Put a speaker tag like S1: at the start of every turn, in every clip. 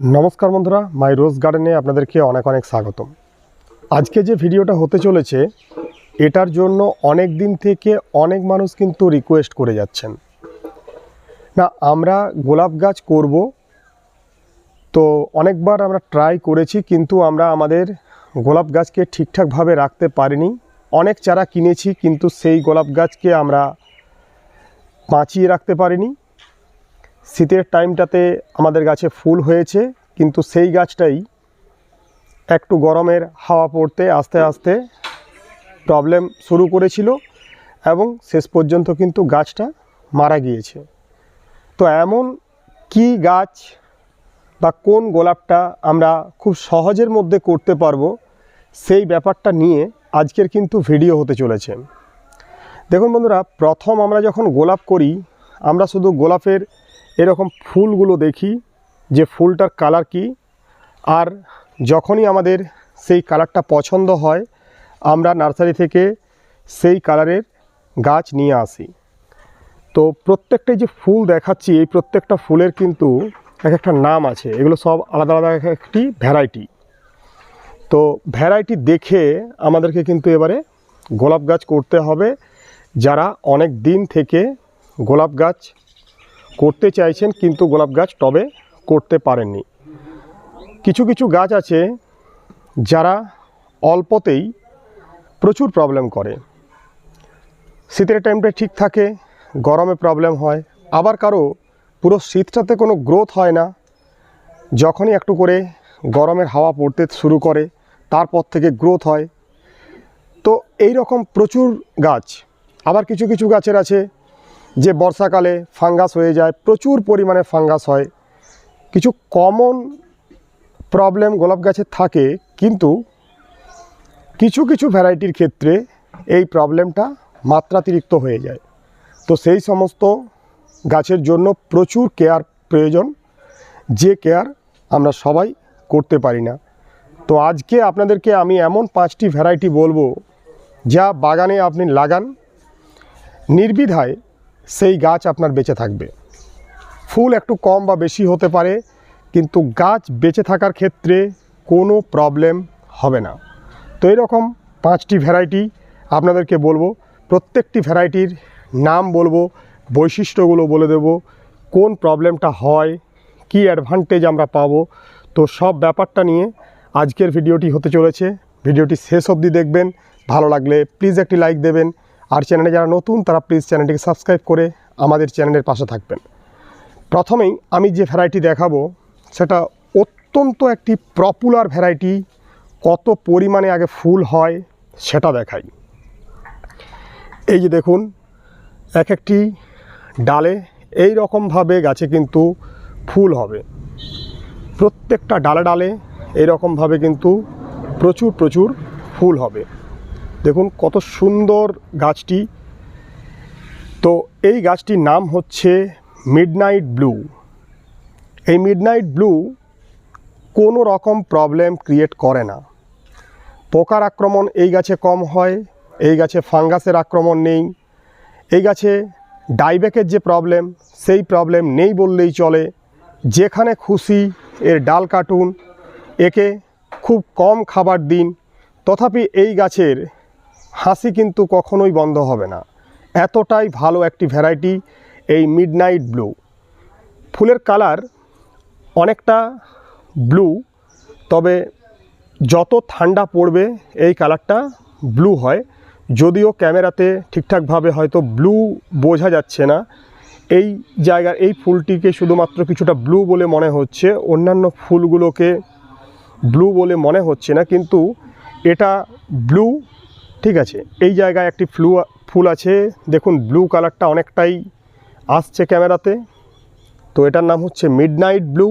S1: নমস্কার বন্ধুরা, মাই রোজ গার্ডেনে আপনাদেরকে অনেক অনেক স্বাগতম। আজকে যে ভিডিওটা হতে চলেছে, এটার জন্য অনেক দিন থেকে অনেক মানুষ কিন্তু রিকোয়েস্ট করে যাচ্ছেন। না, আমরা গোলাপ গাছ করব, তো অনেকবার আমরা ট্রাই করেছি, কিন্তু আমরা আমাদের গোলাপ গাছকে ঠিকঠাকভাবে রাখতে পারিনি। অনেক চারা কিনেছি, কিন্তু সেই গোলাপ গাছকে আমরা বাঁচিয়ে রাখতে পারিনি। শীতের টাইমটাতে আমাদের গাছে ফুল হয়েছে, কিন্তু সেই গাছটাই একটু গরমের হাওয়া পড়তে আস্তে আস্তে প্রবলেম শুরু করেছিল এবং শেষ পর্যন্ত কিন্তু গাছটা মারা গিয়েছে। তো এমন কি গাছ বা কোন গোলাপটা আমরা খুব সহজের মধ্যে করতে পারব, সেই ব্যাপারটা নিয়ে আজকের কিন্তু ভিডিও হতে চলেছে। দেখুন বন্ধুরা, প্রথম আমরা যখন গোলাপ করি, আমরা শুধু গোলাপের এরকম ফুলগুলো দেখি যে ফুলটার কালার কি। আর যখনই আমাদের সেই কালারটা পছন্দ হয়, আমরা নার্সারি থেকে সেই কালারের গাছ নিয়ে আসি। তো প্রত্যেকটাই যে ফুল দেখাচ্ছি, এই প্রত্যেকটা ফুলের কিন্তু এক একটা নাম আছে। এগুলো সব আলাদা আলাদা এক একটি ভ্যারাইটি। তো ভ্যারাইটি দেখে আমাদেরকে কিন্তু এবারে গোলাপ গাছ করতে হবে। যারা অনেক দিন থেকে গোলাপ গাছ করতে চাইছেন কিন্তু গোলাপ গাছ টবে করতে পারেননি। কিছু কিছু গাছ আছে যারা অল্পতেই প্রচুর প্রবলেম করে। শীতের টাইমটা ঠিক থাকে, গরমে প্রবলেম হয়, আবার কারও পুরো শীতটাতে কোনো গ্রোথ হয় না। যখনই একটু করে গরমের হাওয়া পড়তে শুরু করে, তারপর থেকে গ্রোথ হয়। তো এই রকম প্রচুর গাছ, আবার কিছু কিছু গাছের আছে যে বর্ষাকালে ফাঙ্গাস হয়ে যায়, প্রচুর পরিমাণে ফাঙ্গাস হয়। কিছু কমন প্রবলেম গোলাপ গাছে থাকে, কিন্তু কিছু কিছু ভ্যারাইটির ক্ষেত্রে এই প্রবলেমটা মাত্রাতিরিক্ত হয়ে যায়। তো সেই সমস্ত গাছের জন্য প্রচুর কেয়ার প্রয়োজন, যে কেয়ার আমরা সবাই করতে পারি না। তো আজকে আপনাদেরকে আমি এমন পাঁচটি ভ্যারাইটি বলব, যা বাগানে আপনি লাগান। নির্বিধায় সেই গাছ আপনার বেঁচে থাকবে। ফুল একটু কম বা বেশি হতে পারে, কিন্তু গাছ বেঁচে থাকার ক্ষেত্রে কোনো প্রবলেম হবে না। তো এরকম পাঁচটি ভ্যারাইটি আপনাদেরকে বলব। প্রত্যেকটি ভ্যারাইটির নাম বলব, বৈশিষ্ট্যগুলো বলে দেব, কোন প্রবলেমটা হয়, কি অ্যাডভান্টেজ আমরা পাবো। তো সব ব্যাপারটা নিয়ে আজকের ভিডিওটি হতে চলেছে। ভিডিওটি শেষ অবধি দেখবেন। ভালো লাগলে প্লিজ একটি লাইক দেবেন। আর চ্যানেলে যারা নতুন, তারা প্লিজ চ্যানেলটিকে সাবস্ক্রাইব করে আমাদের চ্যানেলের পাশে থাকবেন। প্রথমেই আমি যে ভ্যারাইটি দেখাবো, সেটা অত্যন্ত একটি পপুলার ভ্যারাইটি কত পরিমাণে আগে ফুল হয় সেটা দেখাই। এই যে দেখুন, এক একটি ডালে এই রকমভাবে গাছে কিন্তু ফুল হবে। প্রত্যেকটা ডালে ডালে এইরকমভাবে কিন্তু প্রচুর প্রচুর ফুল হবে। দেখুন কত সুন্দর গাছটি। তো এই গাছটির নাম হচ্ছে মিডনাইট ব্লু। এই মিডনাইট ব্লু কোনো রকম প্রবলেম ক্রিয়েট করে না। পোকার আক্রমণ এই গাছে কম হয়, এই গাছে ফাঙ্গাসের আক্রমণ নেই। এই গাছে ডাইব্যাকের যে প্রবলেম, সেই প্রবলেম নেই বললেই চলে। যেখানে খুশি এর ডাল কাটুন, একে খুব কম খাবার দিন। তথাপি এই গাছের হাসি কিন্তু কখনোই বন্ধ হবে না। এতটাই ভালো একটি ভ্যারাইটি এই মিডনাইট ব্লু। ফুলের কালার অনেকটা ব্লু, তবে যত ঠান্ডা পড়বে এই কালারটা ব্লু হয়। যদিও ক্যামেরাতে ঠিকঠাকভাবে হয়তো ব্লু বোঝা যাচ্ছে না। এই জায়গার, এই ফুলটিকে শুধুমাত্র কিছুটা ব্লু বলে মনে হচ্ছে, অন্যান্য ফুলগুলোকে ব্লু বলে মনে হচ্ছে না, কিন্তু এটা ব্লু ঠিক আছে, এই জায়গায় একটি ফ্লু, ফুল আছে। দেখুন ব্লু কালারটা অনেকটাই আসছে ক্যামেরাতে। তো এটার নাম হচ্ছে মিডনাইট ব্লু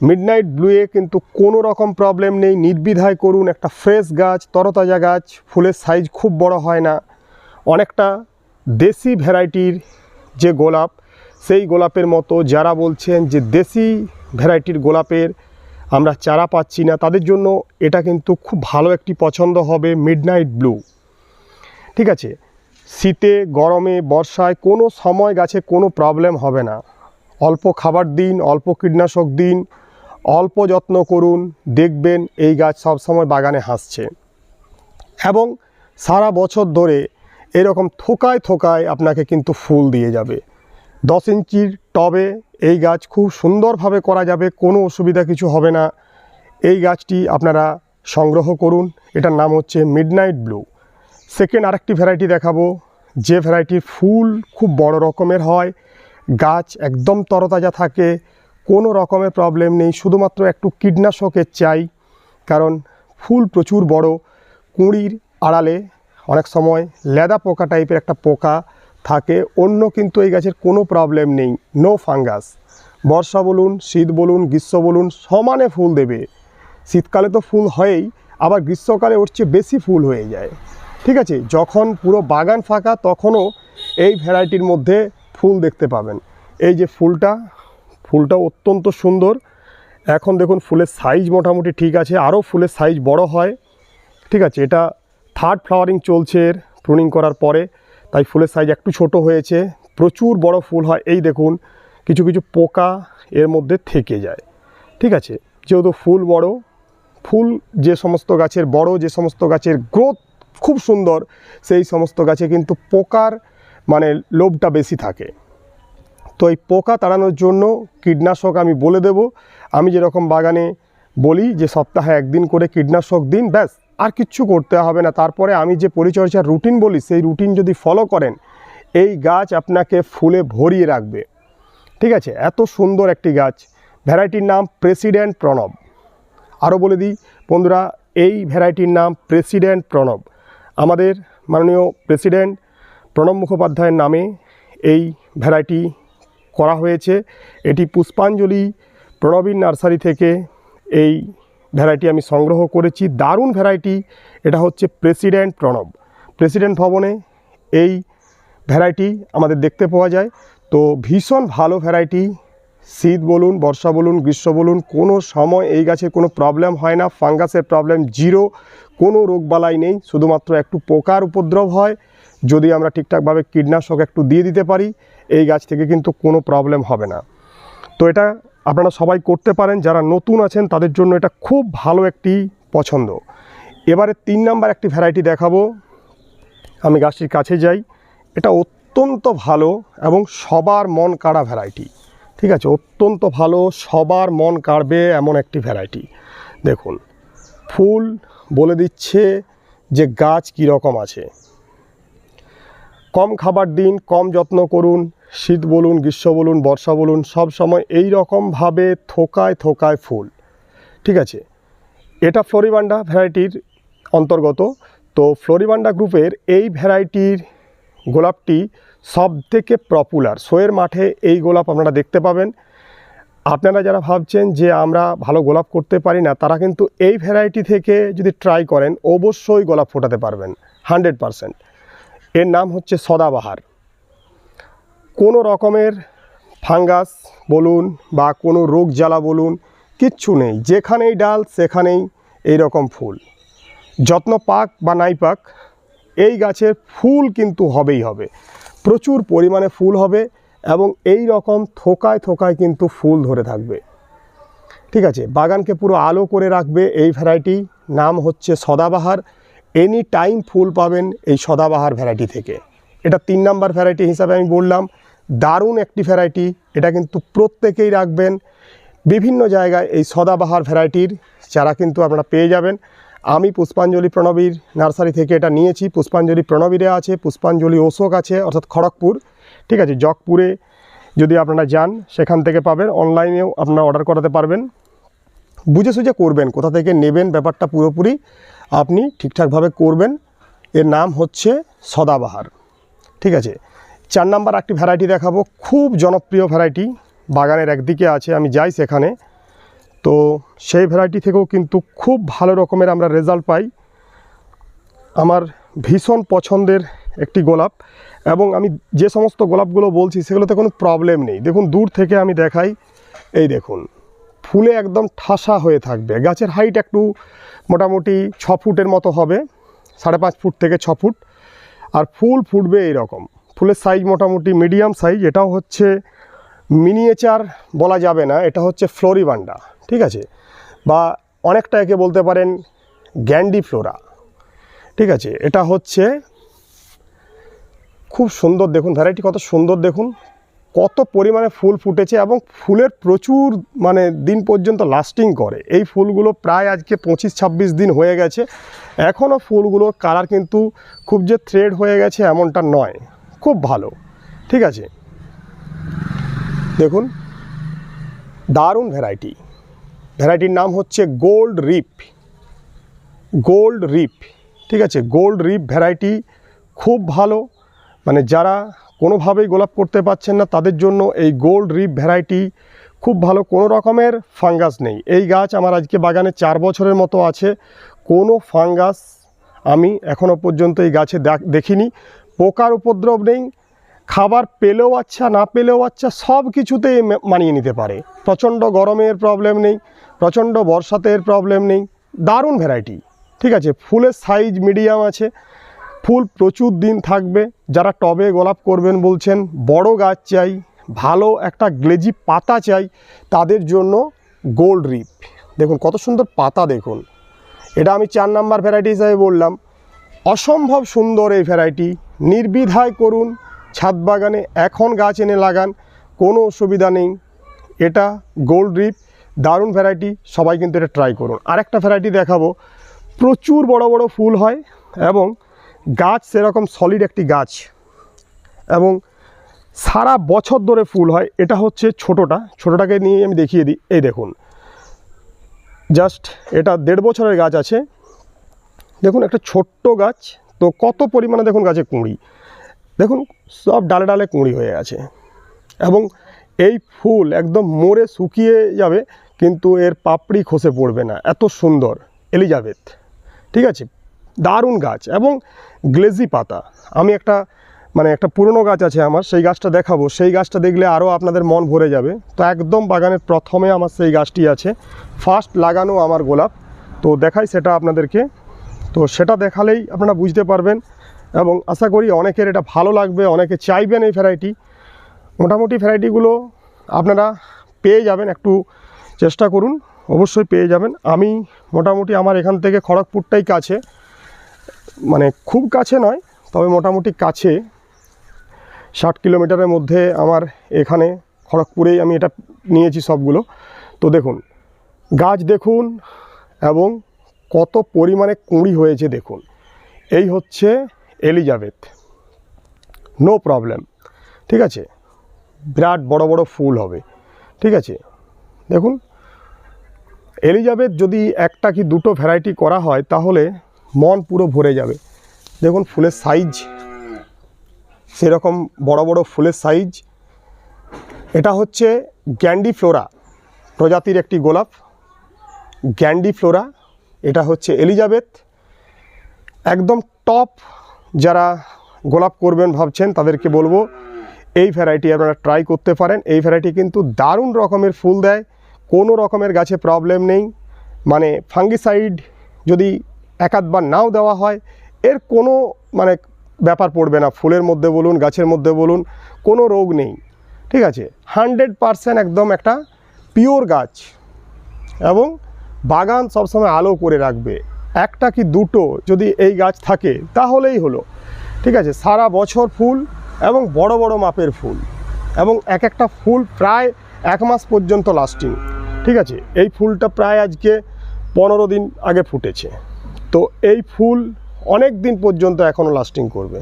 S1: মিডনাইট ব্লুয়ে কিন্তু কোনো রকম প্রবলেম নেই। নির্বিধায় করুন, একটা ফ্রেশ গাছ, তরতাজা গাছ, ফুলের সাইজ খুব বড় হয় না। অনেকটা দেশি ভ্যারাইটির যে গোলাপ, সেই গোলাপের মতো যারা বলছেন যে দেশি ভ্যারাইটির গোলাপের আমরা চারা পাচ্ছি না। তাদের জন্য এটা কিন্তু খুব ভালো একটি পছন্দ হবে মিডনাইট ব্লু ঠিক আছে? শীতে, গরমে, বর্ষায় কোনো সময় গাছে কোনো প্রবলেম হবে না। অল্প খাবার দিন, অল্প কীটনাশক দিন, অল্প যত্ন করুন, দেখবেন এই গাছ সবসময় বাগানে হাসছে। এবং সারা বছর ধরে এরকম থোকায় থোকায় আপনাকে কিন্তু ফুল দিয়ে যাবে। দশ ইঞ্চির টবে এই গাছ খুব সুন্দরভাবে করা যাবে, কোনো অসুবিধা কিছু হবে না। এই গাছটি আপনারা সংগ্রহ করুন। এটার নাম হচ্ছে মিডনাইট ব্লু সেকেন্ড আরেকটি ভ্যারাইটি দেখাবো। যে ভ্যারাইটির ফুল খুব বড় রকমের হয়, গাছ একদম তরতাজা থাকে, কোনো রকমের প্রবলেম নেই, শুধুমাত্র একটু কীটনাশকের চাই, কারণ ফুল প্রচুর বড়। কুঁড়ির আড়ালে অনেক সময় লেদা পোকা টাইপের একটা পোকা থাকে। অন্য কিন্তু এই গাছের কোনো প্রবলেম নেই। নো ফাঙ্গাস বর্ষা বলুন, শীত বলুন, গ্রীষ্ম বলুন, সমানে ফুল দেবে। শীতকালে তো ফুল হয়ই, আবার গ্রীষ্মকালে ওর চেয়ে বেশি ফুল হয়ে যায়। ঠিক আছে? যখন পুরো বাগান ফাঁকা, তখনও এই ভ্যারাইটির মধ্যে ফুল দেখতে পাবেন। এই যে ফুলটা ফুলটা অত্যন্ত সুন্দর। এখন দেখুন, ফুলের সাইজ মোটামুটি ঠিক আছে, আরও ফুলের সাইজ বড় হয়। ঠিক আছে? এটা থার্ড ফ্লাওয়ারিং চলছে এর প্রুনিং করার পরে। তাই ফুলের সাইজ একটু ছোট হয়েছে। প্রচুর বড় ফুল হয়। এই দেখুন, কিছু কিছু পোকা এর মধ্যে থেকে যায়। ঠিক আছে? যেহেতু ফুল বড়, ফুল যে সমস্ত গাছের বড়, যে সমস্ত গাছের গ্রোথ খুব সুন্দর, সেই সমস্ত গাছে কিন্তু পোকার মানে লোভটা বেশি থাকে। তো এই পোকা তাড়ানোর জন্য কীটনাশক আমি বলে দেব। আমি যেরকম বাগানে বলি যে সপ্তাহে একদিন করে কীটনাশক দিন, ব্যাস। আর কিচ্ছু করতে হবে না। তারপরে আমি যে পরিচর্যার রুটিন বলি, সেই রুটিন যদি ফলো করেন, এই গাছ আপনাকে ফুলে ভরিয়ে রাখবে। ঠিক আছে? এত সুন্দর একটি গাছ। ভ্যারাইটির নাম প্রেসিডেন্ট প্রণব। আরও বলে দিই, বন্ধুরা, এই ভ্যারাইটির নাম প্রেসিডেন্ট প্রণব। আমাদের মাননীয় প্রেসিডেন্ট প্রণব মুখোপাধ্যায়ের নামে এই ভ্যারাইটি করা হয়েছে। এটি পুষ্পাঞ্জলি প্রণবীর নার্সারি থেকে এই ভ্যারাইটি আমি সংগ্রহ করেছি। দারুণ ভ্যারাইটি। এটা হচ্ছে প্রেসিডেন্ট প্রণব। প্রেসিডেন্ট ভবনে এই ভ্যারাইটি আমাদের দেখতে পাওয়া যায়। তো ভীষণ ভালো ভ্যারাইটি। শীত বলুন, বর্ষা বলুন, গ্রীষ্ম বলুন, কোনো সময় এই গাছের কোনো প্রবলেম হয় না। ফাঙ্গাসের প্রবলেম জিরো কোনো রোগবালাই নেই। শুধুমাত্র একটু পোকার উপদ্রব হয়। যদি আমরা ঠিকঠাকভাবে কীটনাশক একটু দিয়ে দিতে পারি, এই গাছ থেকে কিন্তু কোনো প্রবলেম হবে না। তো এটা আপনারা সবাই করতে পারেন, যারা নতুন আছেন তাদের জন্য এটা খুব ভালো একটি পছন্দ। এবারে তিন নাম্বার একটি ভ্যারাইটি দেখাবো। আমি গাছটির কাছে যাই। এটা অত্যন্ত ভালো এবং সবার মন কাড়া ভ্যারাইটি ঠিক আছে? অত্যন্ত ভালো, সবার মন কাড়বে এমন একটি ভ্যারাইটি দেখুন, ফুল বলে দিচ্ছে যে গাছ কীরকম আছে। কম খাবার দিন, কম যত্ন করুন শীত বলুন, গ্রীষ্ম বলুন, বর্ষা বলুন, সব সময় এই রকমভাবে থোকায় থোকায় ফুল। ঠিক আছে? এটা ফ্লোরিবান্ডা ভ্যারাইটির অন্তর্গত। তো ফ্লোরিবান্ডা গ্রুপের এই ভ্যারাইটির গোলাপটি সব থেকে পপুলার শোয়ের মাঠে এই গোলাপ আপনারা দেখতে পাবেন। আপনারা যারা ভাবছেন যে আমরা ভালো গোলাপ করতে পারি না, তারা কিন্তু এই ভ্যারাইটি থেকে যদি ট্রাই করেন, অবশ্যই গোলাপ ফোটাতে পারবেন। হান্ড্রেড পারসেন্ট এর নাম হচ্ছে সদাবাহার। কোনো রকমের ফাঙ্গাস বলুন বা কোনো রোগ জ্বালা বলুন, কিচ্ছু নেই। যেখানেই ডাল, সেখানেই এই রকম ফুল। যত্ন পাক বা নাই পাক, এই গাছের ফুল কিন্তু হবেই হবে। প্রচুর পরিমাণে ফুল হবে এবং এই রকম থোকায় থোকায় কিন্তু ফুল ধরে থাকবে। ঠিক আছে, বাগানকে পুরো আলো করে রাখবে এই ভ্যারাইটি। নাম হচ্ছে সদাবাহার। এনি টাইম ফুল পাবেন এই সদাবাহার ভ্যারাইটি থেকে। এটা তিন নাম্বার ভ্যারাইটি হিসাবে আমি বললাম। দারুণ একটি ভ্যারাইটি এটা কিন্তু প্রত্যেকেই রাখবেন। বিভিন্ন জায়গায় এই সদাবাহার ভ্যারাইটির চারা কিন্তু আপনারা পেয়ে যাবেন। আমি পুষ্পাঞ্জলি প্রণবীর নার্সারি থেকে এটা নিয়েছি। পুষ্পাঞ্জলি প্রণবীরে আছে, পুষ্পাঞ্জলি অশোক আছে, অর্থাৎ খড়গপুর। ঠিক আছে, জগপুরে যদি আপনারা যান, সেখান থেকে পাবেন। অনলাইনেও আপনারা অর্ডার করাতে পারবেন। বুঝে সুঝে করবেন, কোথা থেকে নেবেন ব্যাপারটা পুরোপুরি আপনি ঠিকঠাকভাবে করবেন। এর নাম হচ্ছে সদাবাহার। ঠিক আছে। চার নাম্বার একটি ভ্যারাইটি দেখাবো, খুব জনপ্রিয় ভ্যারাইটি বাগানের একদিকে আছে, আমি যাই সেখানে। তো সেই ভ্যারাইটি থেকেও কিন্তু খুব ভালো রকমের আমরা রেজাল্ট পাই। আমার ভীষণ পছন্দের একটি গোলাপ এবং আমি যে সমস্ত গোলাপগুলো বলছি সেগুলোতে কোনো প্রবলেম নেই। দেখুন, দূর থেকে আমি দেখাই। এই দেখুন, ফুলে একদম ঠাসা হয়ে থাকবে। গাছের হাইট একটু মোটামুটি ছ ফুটের মতো হবে, সাড়ে পাঁচ ফুট থেকে ছ ফুট। আর ফুল ফুটবে এইরকম। ফুলের সাইজ মোটামুটি মিডিয়াম সাইজ এটাও হচ্ছে মিনিয়েচার বলা যাবে না, এটা হচ্ছে ফ্লোরিবান্ডা, ঠিক আছে? বা অনেকটা একে বলতে পারেন গ্যান্ডি ফ্লোরা ঠিক আছে? এটা হচ্ছে খুব সুন্দর দেখুন ভ্যারাইটি কত সুন্দর দেখুন। কত পরিমাণে ফুল ফুটেছে এবং ফুলের প্রচুর মানে দিন পর্যন্ত লাস্টিং করে। এই ফুলগুলো প্রায় আজকে পঁচিশ ছাব্বিশ দিন হয়ে গেছে। এখনও ফুলগুলোর কালার কিন্তু খুব যে থ্রেড হয়ে গেছে এমনটা নয়। খুব ভালো। ঠিক আছে? দেখুন। দারুণ ভ্যারাইটি ভ্যারাইটির নাম হচ্ছে গোল্ড রিপ গোল্ড রিপ ঠিক আছে? গোল্ড রিপ ভ্যারাইটি খুব ভালো। মানে যারা কোনোভাবেই গোলাপ করতে পারছেন না। তাদের জন্য এই গোল্ড রিপ ভ্যারাইটি খুব ভালো, কোনো রকমের ফাঙ্গাস নেই। এই গাছ আমার আজকে বাগানে চার বছরের মতো আছে। কোনো ফাঙ্গাস আমি এখনও পর্যন্ত এই গাছে দেখ- দেখিনি। পোকার উপদ্রব নেই। খাবার পেলেও আচ্ছা না পেলেও আচ্ছা সব কিছুতেই মানিয়ে নিতে পারে। প্রচণ্ড গরমের প্রবলেম নেই, প্রচণ্ড বর্ষাতে এর প্রবলেম নেই। দারুণ ভ্যারাইটি ঠিক আছে, ফুলের সাইজ মিডিয়াম আছে। ফুল প্রচুর দিন থাকবে। যারা টবে গোলাপ করবেন বলছেন, বড় গাছ চাই, ভালো একটা গ্লেজি পাতা চাই, তাদের জন্য গোল্ড রিপ। দেখুন, কত সুন্দর পাতা দেখুন। এটা আমি চার নাম্বার ভ্যারাইটি হিসাবে বললাম। অসম্ভব সুন্দর এই ভ্যারাইটি নির্বিধায় করুন, ছাদ বাগানে এখন গাছ এনে লাগান, কোনো অসুবিধা নেই। এটা গোল্ড রিপ, দারুণ ভ্যারাইটি সবাই কিন্তু এটা ট্রাই করুন। আরেকটা ভ্যারাইটি দেখাবো। প্রচুর বড় বড় ফুল হয় এবং গাছ সেরকম সলিড একটি গাছ এবং সারা বছর ধরে ফুল হয়। এটা হচ্ছে ছোটোটা। ছোটোটাকে নিয়ে আমি দেখিয়ে দিই। এই দেখুন। জাস্ট এটা দেড় বছরের গাছ আছে। দেখুন, একটা ছোট্ট গাছ। তো কত পরিমাণে দেখুন গাছে কুঁড়ি। দেখুন, সব ডালে ডালে কুঁড়ি হয়ে আছে। এবং এই ফুল একদম মরে শুকিয়ে যাবে, কিন্তু এর পাপড়ি খসে পড়বে না। এত সুন্দর। এলিজাবেথ। ঠিক আছে? দারুণ গাছ এবং গ্লেজি পাতা। আমি একটা মানে একটা পুরনো গাছ আছে আমার, সেই গাছটা দেখাবো। সেই গাছটা দেখলে আরও আপনাদের মন ভরে যাবে। তো একদম বাগানের প্রথমে আমার সেই গাছটি আছে। ফার্স্ট লাগানো আমার গোলাপ। তো দেখাই সেটা আপনাদেরকে। তো সেটা দেখালেই আপনারা বুঝতে পারবেন এবং আশা করি অনেকের এটা ভালো লাগবে, অনেকে চাইবেন এই ভ্যারাইটি মোটামুটি ভ্যারাইটিগুলো আপনারা পেয়ে যাবেন, একটু চেষ্টা করুন। অবশ্যই পেয়ে যাবেন। আমি মোটামুটি আমার এখান থেকে খড়গপুরটাই কাছে। মানে খুব কাছে নয়, তবে মোটামুটি কাছে। ষাট কিলোমিটারের মধ্যে আমার এখানে খড়গপুরেই আমি এটা নিয়েছি সবগুলো। তো দেখুন, গাছ দেখুন এবং কত পরিমাণে কুঁড়ি হয়েছে দেখুন। এই হচ্ছে এলিজাবেথ। নো প্রবলেম ঠিক আছে? বিরাট বড় বড় ফুল হবে। ঠিক আছে? দেখুন, এলিজাবেথ যদি একটা কি দুটো ভ্যারাইটি করা হয়, তাহলে মন পুরো ভরে যাবে। দেখুন ফুলের সাইজ সেরকম বড় বড় ফুলের সাইজ এটা হচ্ছে গ্যান্ডি ফ্লোরা প্রজাতির একটি গোলাপ। গ্যান্ডি ফ্লোরা এটা হচ্ছে এলিজাবেথ একদম টপ যারা গোলাপ করবেন ভাবছেন, তাদেরকে বলব, এই ভ্যারাইটি আপনারা ট্রাই করতে পারেন। এই ভ্যারাইটি কিন্তু দারুণ রকমের ফুল দেয়। কোনো রকমের গাছে প্রবলেম নেই। মানে ফাঙ্গিসাইড যদি একাধবার নাও দেওয়া হয়। এর কোনো মানে ব্যাপার পড়বে না। ফুলের মধ্যে বলুন, গাছের মধ্যে বলুন, কোনো রোগ নেই। ঠিক আছে? হান্ড্রেড পারসেন্ট একদম একটা পিওর গাছ। এবং বাগান সবসময় আলো করে রাখবে। একটা কি দুটো যদি এই গাছ থাকে, তাহলেই হলো। ঠিক আছে? সারা বছর ফুল এবং বড় বড় মাপের ফুল। এবং এক একটা ফুল প্রায় এক মাস পর্যন্ত লাস্টিং ঠিক আছে? এই ফুলটা প্রায় আজকে পনেরো দিন আগে ফুটেছে। তো এই ফুল অনেক দিন পর্যন্ত এখনও লাস্টিং করবে।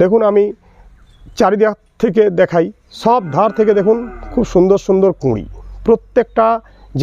S1: দেখুন আমি চারিদিক থেকে দেখাই, সব ধার থেকে দেখুন খুব সুন্দর সুন্দর কুঁড়ি, প্রত্যেকটা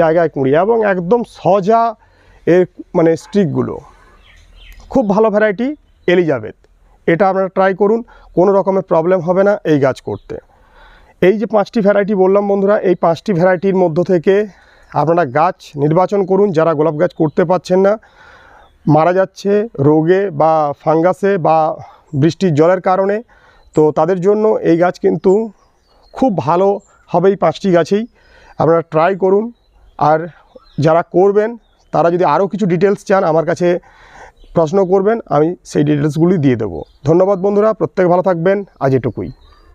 S1: জায়গায় কুঁড়ি এবং একদম সজা এর মানে স্টিকগুলো খুব ভালো ভ্যারাইটি এলিজাবেথ, এটা আপনারা ট্রাই করুন, কোনো রকমের প্রবলেম হবে না এই গাছ করতে। এই যে পাঁচটি ভ্যারাইটি বললাম বন্ধুরা, এই পাঁচটি ভ্যারাইটির মধ্য থেকে আপনারা গাছ নির্বাচন করুন, যারা গোলাপ গাছ করতে পারছেন না মারা যাচ্ছে রোগে বা ফাঙ্গাসে বা বৃষ্টির জলের কারণে। তো তাদের জন্য এই গাছ কিন্তু খুব ভালো হবে এই পাঁচটি গাছেই। আপনারা ট্রাই করুন। আর যারা করবেন, তারা যদি আরও কিছু ডিটেলস চান, আমার কাছে প্রশ্ন করবেন, আমি সেই ডিটেলসগুলি দিয়ে দেবো। ধন্যবাদ বন্ধুরা, প্রত্যেক ভালো থাকবেন। আজ এটুকুই।